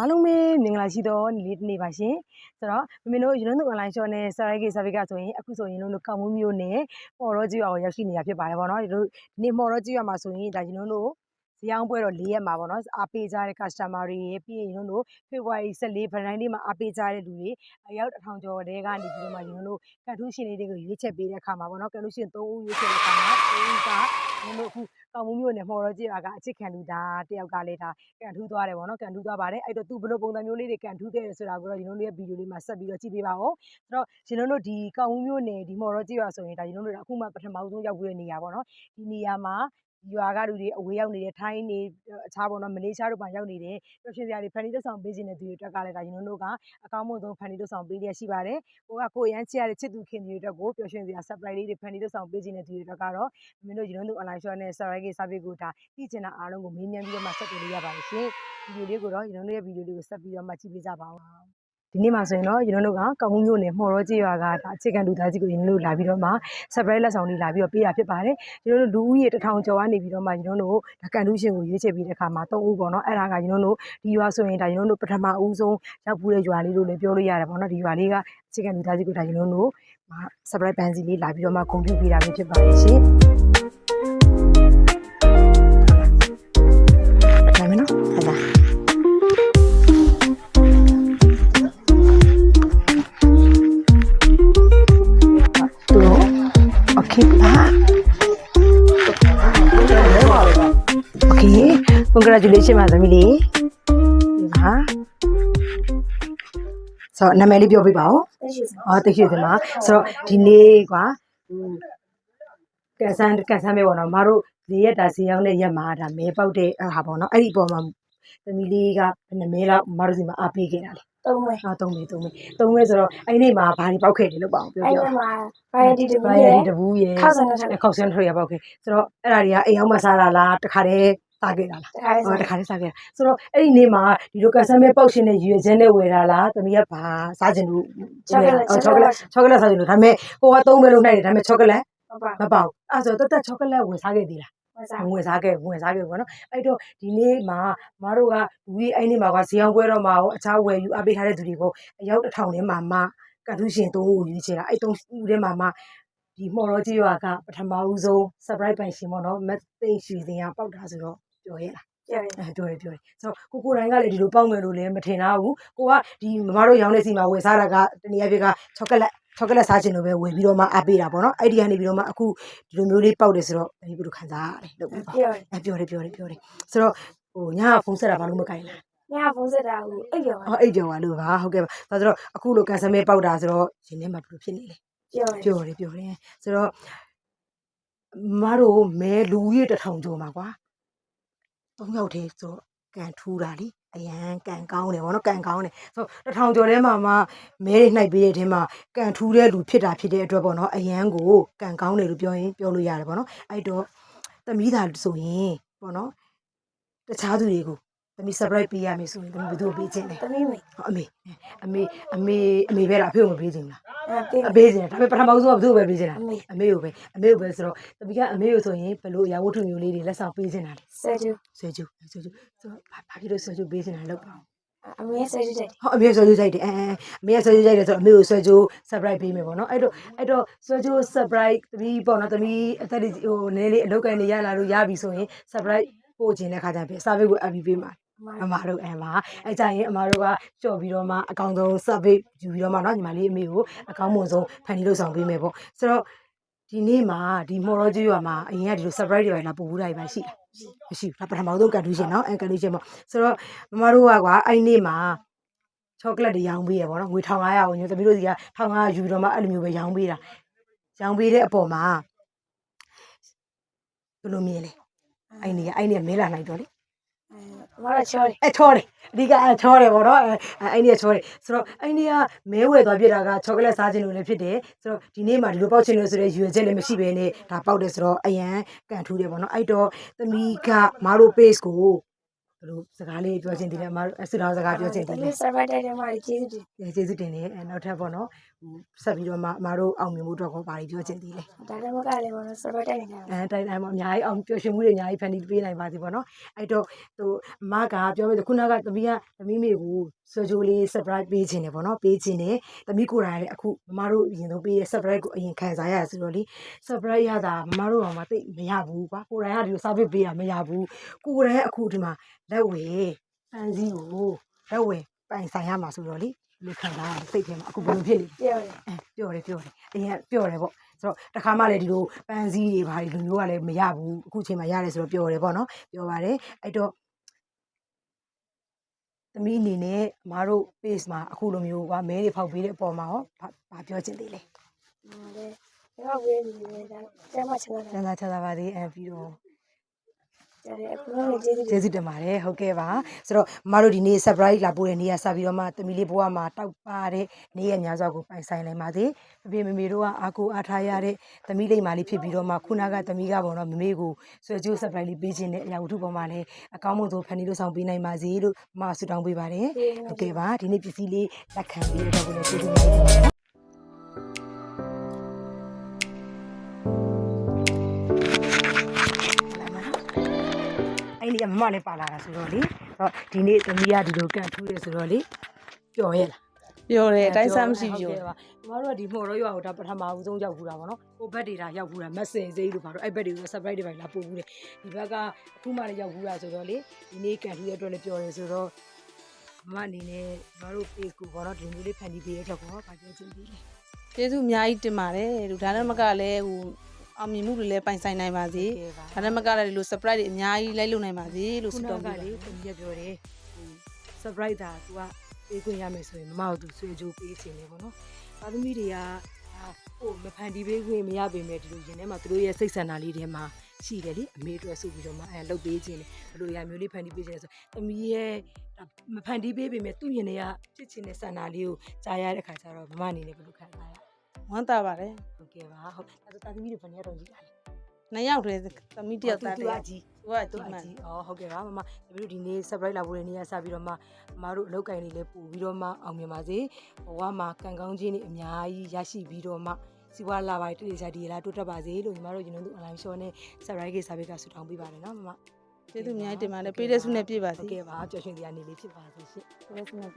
အားလုံးပဲမင်္ဂလာရှိသောနေ့လေးတစ်နေ့ပါရှင်ဆိုတော့မမင်းတို့ယူနို့ online shop နဲ့ Sarage Service ကဆိုရင်အခုဆိုရင်တို့ကောက်မှုမျိုးနဲ့မော်ရောကြီးရွာကိုရောက်ရှိနေတာဖြစ်ပါတယ်ဗောနော်ဒီတို့ဒီနေ့မော်ရောကြီးရွာမှာဆိုရင်ဒါယူနို့တို့ ဇယောင်းပွဲတော့၄ရက်မှာပေါ့နော်အားပေးကြတဲ့ customer တွေရေပြီးရင်ယူနို့တို့ဖေဖော်ဝါရီ14ဗလိုင်းလေးမှာအားပေးကြတဲ့လူတွေအယောက်တစ်ထောင်ကျော်တဲကနေပြီးတော့မှယူနို့တို့ကန်ထူးရှင်လေးတွေကိုရွေးချက်ပေးတဲ့အခါမှာပေါ့နော်ကန်ထူးရှင်3ဦးရွေးချက်တဲ့အခါမှာ3ဦးကယူနို့အခုကောက်မှုမျိုးနဲ့မော်ရောကြီးရွာကအချစ်ခံလူဒါတယောက်ကလည်းဒါကန်ထူးသွားတယ်ပေါ့နော်ကန်ထူးသွားပါတယ်အဲ့တော့သူဘယ်လိုပုံစံမျိုးလေးတွေကန်ထူးခဲ့တယ်ဆိုတာကိုတော့ကျွန်တော်တို့ရဲ့ဗီဒီယိုလေးမှာဆက်ပြီးတော့ကြည့်ပေးပါဦးဆိုတော့ကျွန်တော်တို့ဒီကောက်ဦးမျိုးနယ်ဒီမော်ရောကြည့်ရဆိုရင်ဒါကျွန်တော်တို့အခုမှပထမဆုံးရောက်ပြီးတဲ့နေရာပေါ့နော်ဒီနေရာမှာ ရွာကလူတွေအဝေးရောက်နေတဲ့ ထိုင်းနေအခြားပေါ့နော် မလေးရှားတို့ပါရောက်နေတဲ့ ပျော်ရွှင်စရာတွေ ဖန်တီးသက်ဆောင်ပေးခြင်းတဲ့သူတွေအတွက်ကလည်းဒါကျွန်တော်တို့က အကောင်းမွန်ဆုံး ဖန်တီးသက်ဆောင်ပေးရရှိပါတယ် ကိုကကိုရမ်းချစ်ရတဲ့ ချစ်သူခင်တွေအတွက်ကို ပျော်ရွှင်စရာ surprise လေးတွေ ဖန်တီးသက်ဆောင်ပေးခြင်းတဲ့သူတွေအတွက်ကတော့မင်းတို့ကျွန်တော်တို့ online shop နဲ့ Sarage service ကို ဒါသိချင်တာအားလုံးကို မေးမြန်းပြီးတော့မှ ဆက်သွယ်လို့ရပါတယ်ရှင် ဗီဒီယိုလေးကိုတော့ကျွန်တော်တို့ရဲ့ ဗီဒီယိုလေးကို ဆက်ပြီးတော့မှ ကြည့်ပေးကြပါဦး ဒီနေ့မှာဆိုရင်တော့ကျွန်တော်တို့ကကောင်းမှုမျိုးနဲ့မှော်ရောကြည့်ရွာကဒါအခြေခံလူသားကြီးကိုကျွန်တော်တို့လာပြီးတော့မှ surprise လက်ဆောင်လေးလာပြီးတော့ပေးတာဖြစ်ပါတယ်ကျွန်တော်တို့လူဦးရေတစ်ထောင်ကျော်ကနေပြီးတော့မှကျွန်တော်တို့ဒါကန်တူးရှင်ကိုရွေးချယ်ပြီးတဲ့အခါမှာ၃ဦးပေါ့နော်အဲ့ဒါကကျွန်တော်တို့ဒီရွာဆိုရင်ဒါကျွန်တော်တို့ပထမဦးဆုံးရောက်ဘူးတဲ့ရွာလေးလို့လည်းပြောလို့ရတယ်ပေါ့နော်ဒီရွာလေးကအခြေခံလူသားကြီးကိုဒါကျွန်တော်တို့မှာ surprise ပန်းစီလေးလာပြီးတော့မှဂုဏ်ပြုပေးတာမျိုးဖြစ်ပါတယ်ရှင် congratulations ပါသမီးလေးဒီပါဆိုတော့နာမည်လေးပြောပြပါဦးတက်ရှိစမ။အော်တရှိသမားဆိုတော့ဒီနေ့ကဟိုကန်ဆန်ကန်ဆန်ပဲပေါ့နော်မတို့လေးရက်တာစီရောက်တဲ့ရက်မှာဒါမဲပေါက်တဲ့ဟာပေါ့နော်အဲ့ဒီအပေါ်မှာသမီးလေးကဘယ်နှမဲလောက်မတို့စီမှာအားပေးခဲ့တာလဲသုံးဝဲ။ဟာသုံးမဲသုံးမဲသုံးမဲဆိုတော့အဲ့ဒီနေ့မှာဘာတွေပေါက်ခဲ့တယ်လို့ပေါ့အောင်ပြောအဲ့ပြဒီမှာ variety တပူဘာရရယ်ဒီတဘူးရဲ့ခောက်ဆန်တဲ့ထက်ခောက်ဆန်ထွက်ရပေါက်ခဲ့ဆိုတော့အဲ့ဒါတွေကအိမ်အောင်မစားတာလားတခါတည်း စားခဲ့တာလားတခါလေးဟောတခါလေးစားခဲ့တာဆိုတော့အဲ့ဒီနေ့မှာဒီလိုကန်ဆယ်မဲပေါက်ရှင်တဲ့ရွေချင်းနဲ့ဝယ်တာလားသမီးကဘာစားချင်လို့ချောကလက်ချောကလက်ချောကလက်စားချင်လို့ဒါပေမဲ့ဟိုကသုံးမဲလုံးနိုင်တယ်ဒါပေမဲ့ချောကလက်ဟုတ်ပါမပေါက်အဲ့ဆိုတက်တက်ချောကလက်ဝယ်စားခဲ့သေးလားဝစားဝယ်စားခဲ့ဝယ်စားခဲ့ဘောနော်အဲ့တော့ဒီနေ့မှာမတို့ကလူကြီးအဲ့နေ့မှာကဇီအောင်ပွဲတော့မှာရောအခြားဝယ်ယူအပ်ပေးထားတဲ့သူတွေကိုအယောက်တစ်ထောင်ထဲမှာမှကတူးရှင်သုံးကိုယူချင်တာအဲ့သုံးဦးထဲမှာမှဒီမော်ရောကြီးရွာကပထမဦးဆုံး surprise ပိုင်ရှင်ပေါ့နော်မက်သိန်းရွှေစင်ကပေါက်တာဆိုတော့ ပြောရဲလားကြရတယ်အဲပြောတယ်ပြောတယ်ဆိုတော့ကိုကိုတိုင်းကလည်းဒီလိုပေါက်မယ်လို့လည်းမထင်တာဘူးကိုကဒီမမတို့ရောင်းတဲ့စီမှာဝယ်စားတာကတနည်းအားဖြင့်ကချောကလက်ချောကလက်စားခြင်းလို့ပဲဝယ်ပြီးတော့မှအပ်ပေးတာပေါ့နော်အဲ့ဒီကနေပြီးတော့မှအခုဒီလိုမျိုးလေးပေါက်တယ်ဆိုတော့တမီးဘယ်လိုခံစားရလဲလို့ပြောပါကြရတယ်အဲပြောတယ်ပြောတယ်ပြောတယ်ဆိုတော့ဟိုညကဖုန်းဆက်တာဘာလို့မကင်လားညဖုန်းဆက်တာကိုအိပ်ပြောပါအော်အိတ်ကြော်ပါလို့ပါဟုတ်ကဲ့ပါဒါဆိုတော့အခုလိုကန်ဆယ်မဲပေါက်တာဆိုတော့ရှင်ထဲမှာဘယ်လိုဖြစ်နေလဲပြောတယ်ပြောတယ်ပြောတယ်ဆိုတော့မတို့မဲလူကြီးတစ်ထောင်ကျော်မှာကွာ သုံးယောက်တည်းဆိုတော့ကန်ထူးတာလीအရန်ကန်ကောင်းတယ်ဗောနော်ကန်ကောင်းတယ်ဆိုတော့တစ်ထောင်ကျော်ထဲမှာမှမဲတွေနှိုက်ပေးတဲ့အထဲမှာကန်ထူးတဲ့လူဖြစ်တာဖြစ်တဲ့အတွက်ဗောနော်အရန်ကိုကန်ကောင်းတယ်လို့ပြောရင်ပြောလို့ရတယ်ဗောနော်အဲ့တော့သမီးသာဆိုရင်ဗောနော်တခြားသူတွေကို သမီး surprise ပေးရမယ်ဆိုရင်သမီးဘယ်သူ့ကိုပေးခြင်းလဲတမီးမေဟောအမေအမေအမေအမေပဲလားအဖေကိုမပေးခြင်းဘူးလားအဲပေးအပေးခြင်းဒါပေမဲ့ပထမဆုံးကဘယ်သူ့ကိုပဲပေးခြင်းလားအမေအမေကိုပဲအမေကိုပဲဆိုတော့တပီကအမေကိုဆိုရင်ဘယ်လိုအရာဝတ္ထုမျိုးလေးတွေလက်ဆောင်ပေးခြင်းတာလဲဆယ်ကျူဆွဲကျူဆွဲကျူဆိုတော့ဘာဘာဖြစ်လို့ဆွဲကျူပေးခြင်းတာလဲလောက်ပါအောင်အမေဆယ်ကျူတဲ့ဟောအမေဆွဲကျူကြိုက်တယ်အဲအဲအမေကဆွဲကျူကြိုက်တယ်ဆိုတော့အမေကိုဆွဲကျူ surprise ပေးမယ်ပေါ့နော်အဲ့တော့အဲ့တော့ဆွဲကျူ surprise တပီပေါ့နော်တပီအသက်လေးဟိုနည်းလေးအလုပ်ကိုင်းနေရလာလို့ရပြီဆိုရင် surprise ပို့ခြင်းတဲ့ခါကျပြန် survey ကိုအပ်ပြီးပေးမှာ အမ အမတို့အဲမှာအဲကြရင်အမတို့ကကြော်ပြီးတော့မှအကောင်းဆုံး survey ယူပြီးတော့မှเนาะညီမလေးအမေကိုအကောင်းမွန်ဆုံးဖန်တီးလို့ဆောင်ပေးမယ်ပေါ့ဆိုတော့ဒီနေ့မှာဒီမော်ရောကြီးရွာမှာအရင်ကဒီလို surprise တွေပါလာပို့ဘူးတာတွေပါရှိလားမရှိဘူးဒါပထမဆုံးကန်တူးရှင်เนาะအဲကန်တူးရှင်ပေါ့ဆိုတော့မမတို့ကကွာအဲ့နေ့မှာချောကလက်တွေရောင်းပေးရပေါ့နော်ငွေ1500ကိုညသမီးတို့စီက1500ယူပြီးတော့မှအဲ့လိုမျိုးပဲရောင်းပေးတာရောင်းပေးတဲ့အပေါ်မှာဘယ်လိုမြင်လဲအဲ့နေကအဲ့နေကမဲလာနိုင်တော့လေ အမတော့ချောတယ်အဲချောတယ်အဓိကအဲချောတယ်ပေါ့နော်အဲအဲအဲ့ဒီကချောတယ်ဆိုတော့အဲ့ဒီကမဲဝယ်သွားပြစ်တာကချောကလက်စားခြင်းလို့လည်းဖြစ်တယ်ဆိုတော့ဒီနေ့မှာဒီလိုပေါက်ခြင်းလို့ဆိုတဲ့ရွေချက်လည်းမရှိဘဲနဲ့ဒါပေါက်တယ်ဆိုတော့အရန်ကန်ထူးတယ်ပေါ့နော်အဲ့တော့သမီးကမားတို့ page ကို ဘယ်လိုစကားလေးပြောချင်သေးတယ်အမတို့ဆူတောင်းစကားပြောချင်တသေးမီးတယ် survive တိုက်တဲ့မှာကျေးဇူးတင်။ကျေးဇူးတင်တယ်အဲနောက်ထပ်ပေါ့နော်ဟိုဆက်ပြီးတော့မှအမတို့အောင်မြင်မှုအတွက်ကိုပါပြီးပြောချင်သေးတယ်ဒါလည်းမကလည်းဘောနော် survive တိုက်နေတာ။အဲတိုင်းတိုင်းပေါ့အများကြီးအောင်ပျော်ရွှင်မှုတွေအများကြီးဖန်တီးပေးနိုင်ပါစေပေါ့နော်။အဲ့တော့ဟိုအမကပြောမယ်ဆိုခုနကသမီးကသမီးမေကိုဆွေချိုးလေး surprise ပေးခြင်းတယ်ပေါ့နော်ပေးခြင်းတယ်။သမီးကိုယ်တိုင်လည်းအခုမမတို့အရင်ဆုံးပေးတဲ့ surprise ကိုအရင်ခံစားရဆိုတော့လေ surprise ရတာမမတို့တော့မသိမရဘူးကွာကိုယ်တိုင်ကဒီလို service ပေးတာမရဘူးကိုယ်တိုင်ကအခုဒီမှာလက်ဝယ်ပန်းစည်းကိုလက်ဝယ်ပိုင်ဆိုင်ရမှာဆိုတော့လေလူခံတာစိတ်ထဲမှာအခုဘယ်လိုဖြစ်နေလဲပြောတယ်အဲပြောတယ်ပြောတယ်အရင်ကပြောတယ်ပေါ့ဆိုတော့တခါမှလည်းဒီလိုပန်းစည်းတွေဘာတွေလူမျိုးကလည်းမရဘူးအခုချိန်မှာရတယ်ဆိုတော့ပြောတယ်ပေါ့နော်ပြောပါတယ်အဲ့တော့သမီးအနေနဲ့အမားတို့ page မှာအခုလိုမျိုးကမဲတွေဖောက်ပေးတဲ့အပေါ်မှာရောဘာဘာပြောချင်သေးလဲဟိုလေတော့ဝေးနေတယ်ဒါကျမချင်တာကျန်သာချမ်းသာပါသေးအဲပြီးတော့ ကျတယ်အခုလည်းကျေးဇူးတင်ကျေးဇူးတင်ပါတယ်ဟုတ်ကဲ့ပါဆိုတော့မမတို့ဒီနေ့ surprise လာပို့တဲ့နေ့ကစပြီးတော့မှသမီးလေးဘဝမှာတောက်ပါတဲ့နေ့ရက်များစွာကိုပိုင်ဆိုင်နိုင်ပါသေးအဖေမမေတို့ကအာကိုအားထားရတဲ့သမီးလေးမလေးဖြစ်ပြီးတော့မှခုနကသမီးကပေါ့နော်မမေကိုဆွေကျိုး surprise လေးပေးခြင်းနဲ့အရာဝတ္ထုပေါ်မှာလည်းအကောင်းဆုံးဖန်တီးလို့ဆောင်ပေးနိုင်ပါစေလို့မမဆုတောင်းပေးပါတယ်ဟုတ်ကဲ့ပါဒီနေ့ပစ္စည်းလေးလက်ခံပြီးတော့ကိုလည်းကျေးဇူးများပါတယ် အဲ့ဒီကမမလည်းပါလာတာဆိုတော့လေတော့ဒီနေ့သမီးကဒီလိုကန်ထူးတယ်ဆိုတော့လေပျော်ရဲ့လားပြောတယ်အတိုင်းစားမရှိပြောဟုတ်ကဲ့ပါကျမတို့ကဒီမော်ရောရွာကိုဒါပထမဦးဆုံးရောက်ဘူးတာဗောနော်ဟိုဘက်တွေဒါရောက်ဘူးတာမက်ဆင်စိလို့ပါတော့အဲ့ဘက်တွေကို surprise တွေပါလာပို့ဘူးတယ်ဒီဘက်ကအခုမှလည်းရောက်ဘူးတာဆိုတော့လေဒီနေ့ကန်ထူးတဲ့အတွက်လည်းပြောတယ်ဆိုတော့မမအနေနဲ့ကျမတို့ page ကိုဗောနော်ဒီမျိုးလေးဖန်တီးပေးတဲ့အတွက်ကောဗာပြောချင်သေးလဲကျေးဇူးအများကြီးတင်ပါတယ်လို့ဒါနဲ့မကလည်းဟို အောင်မြင်မှုတွေလည်းပိုင်ဆိုင်နိုင်ပါစေကဲပါဒါနဲ့မကလည်းဒီလို surprise တွေအများကြီးလိုက်လုပ်နိုင်ပါစေလို့ခုဆုနတောင်းကပေးပါလေတမီးကပြောတယ်ဟို surprise တာ तू ကပေးခွင့်ရမယ်ဆိုရင်မမတို့သူဆွေးကြိုးပေးခြင်းလေဗောနော်သားသမီးတွေကဒါဟိုမဖန်တီးပေးခွင့်မရပေမဲ့ဒီလိုရင်ထဲမှာသူတို့ရဲ့စိတ်ဆန္ဒလေးထဲမှာရှိတယ်လေအမေအတွက်ဆိုပြီးတော့မှအဲလုပ်ပေးခြင်းလေဘယ်လိုရမျိုးလေးဖန်တီးပေးခြင်းလဲဆိုသမီးရဲ့ဒါမဖန်တီးပေးပေမဲ့သူ့ရင်ထဲကဖြစ်ခြင်းတဲ့ဆန္ဒလေးကိုကြားရတဲ့ခါကျတော့မမအနေနဲ့ဘယ်လိုခံစားရလဲ ဝမ်းသာပါတယ်ဟုတ်ကဲ့ပါဟုတ်ဒါဆိုသားသမီးတွေဘယ်နှစ်ယောက်တော့ကြီးလာလဲနှစ်ယောက်တည်းသမီးတစ်ယောက်သားသူတစ်ကယောက်ကြီးသူကသူကြီးအမှန်ကြီးအော်ဟုတ်ကဲ့ပါမမတပည့်တို့ဒီနေ့ surprise လာဖို့တဲ့နေ့ကစပြီးတော့မှမမတို့အလုပ်ကိုင်လေးလည်းပို့ပြီးတော့မှအောင်မြင်ပါစေဘဝမှာကံကောင်းခြင်းတွေအများကြီးရရှိပြီးတော့မှစီပွားလာပါတည်ကြဒီလားတိုးတက်ပါစေလို့ညီမတို့ညီတို့ online show နဲ့ surprise ကိစ္စဘေးကဆုတောင်းပေးပါတယ်နော်မမကျေးဇူးအများကြီးတင်ပါတယ်ပေးတဲ့ဆုနဲ့ပြည့်ပါဟုစေတ်ကဲ့ပါပျော်ရွှင်တရားနေလေးဖြစ်ပါစေရှင်ပေးတဲ့ဆုနဲ့ပြည့်